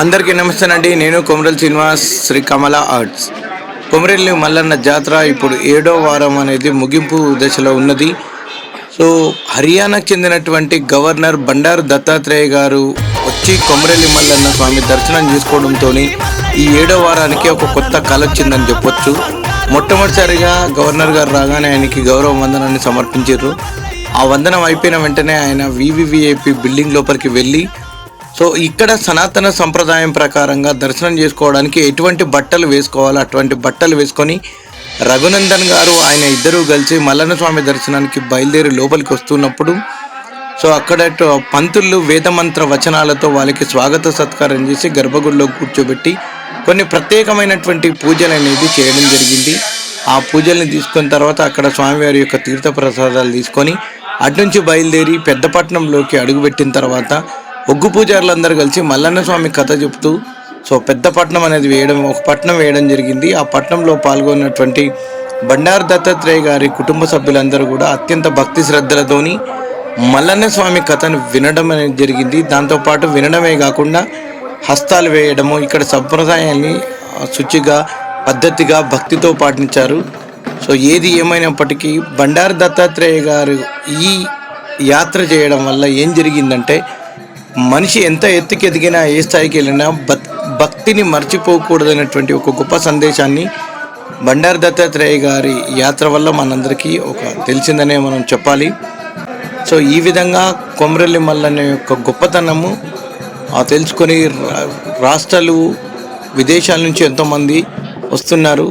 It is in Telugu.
అందరికీ నమస్తే అండి నేను కొమరల్ శ్రీనివాస్ శ్రీ కమల ఆర్ట్స్ కొమరల్లి మల్లన్న జాతర ఇప్పుడు ఏడో వారం అనేది ముగింపు దశలో ఉన్నది. సో హర్యానాకు చెందినటువంటి గవర్నర్ బండారు దత్తాత్రేయ గారు వచ్చి కొమరల్లి మల్లన్న స్వామి దర్శనం చేసుకోవడంతో ఈ ఏడో వారానికి ఒక కొత్త కళ వచ్చిందని చెప్పొచ్చు. మొట్టమొదటిసారిగా గవర్నర్ గారు రాగానే ఆయనకి గౌరవ వందనాన్ని సమర్పించారు. ఆ వందనం అయిపోయిన వెంటనే ఆయన వివివిఐపి బిల్డింగ్ లోపలికి వెళ్ళి సో ఇక్కడ సనాతన సంప్రదాయం ప్రకారంగా దర్శనం చేసుకోవడానికి ఎటువంటి బట్టలు వేసుకోవాలో? అటువంటి బట్టలు వేసుకొని రఘునందన్ గారు ఆయన ఇద్దరూ కలిసి మల్లన్న స్వామి దర్శనానికి బయలుదేరి లోపలికి వస్తున్నప్పుడు సో అక్కడ పంతులు వేదమంత్ర వచనాలతో వాళ్ళకి స్వాగత సత్కారం చేసి గర్భగుడిలో కూర్చోబెట్టి కొన్ని ప్రత్యేకమైనటువంటి పూజలు అనేది చేయడం జరిగింది. ఆ పూజల్ని తీసుకున్న తర్వాత అక్కడ స్వామివారి యొక్క తీర్థ ప్రసాదాలు తీసుకొని అటు నుంచి బయలుదేరి పెద్దపట్నంలోకి అడుగుపెట్టిన తర్వాత ఒగ్గు పూజారులందరూ కలిసి మల్లన్న స్వామి కథ చెప్తూ సో పెద్ద పట్నం అనేది వేయడం ఒక పట్నం వేయడం జరిగింది. ఆ పట్నంలో పాల్గొన్నటువంటి బండారు దత్తాత్రేయ గారి కుటుంబ సభ్యులందరూ కూడా అత్యంత భక్తి శ్రద్ధలతోని మల్లన్న స్వామి కథను వినడం అనేది జరిగింది. దాంతోపాటు వినడమే కాకుండా హస్తాలు వేయడము ఇక్కడ సంప్రదాయాన్ని శుచిగా పద్ధతిగా భక్తితో పాటించారు. సో ఏది ఏమైనప్పటికీ బండారు దత్తాత్రేయ గారు ఈ యాత్ర చేయడం వల్ల ఏం జరిగిందంటే మనిషి ఎంత ఎత్తుకి ఎదిగినా ఏ స్థాయికి వెళ్ళినా భక్ భక్తిని మర్చిపోకూడదనేటువంటి ఒక గొప్ప సందేశాన్ని బండారు దత్తాత్రేయ గారి యాత్ర వల్ల మనందరికీ ఒక తెలిసిందనే మనం చెప్పాలి. సో ఈ విధంగా కొమరల్లి మల్లన్న యొక్క గొప్పతనము ఆ తెలుసుకొని రాష్ట్రాలు విదేశాల నుంచి ఎంతోమంది వస్తున్నారు.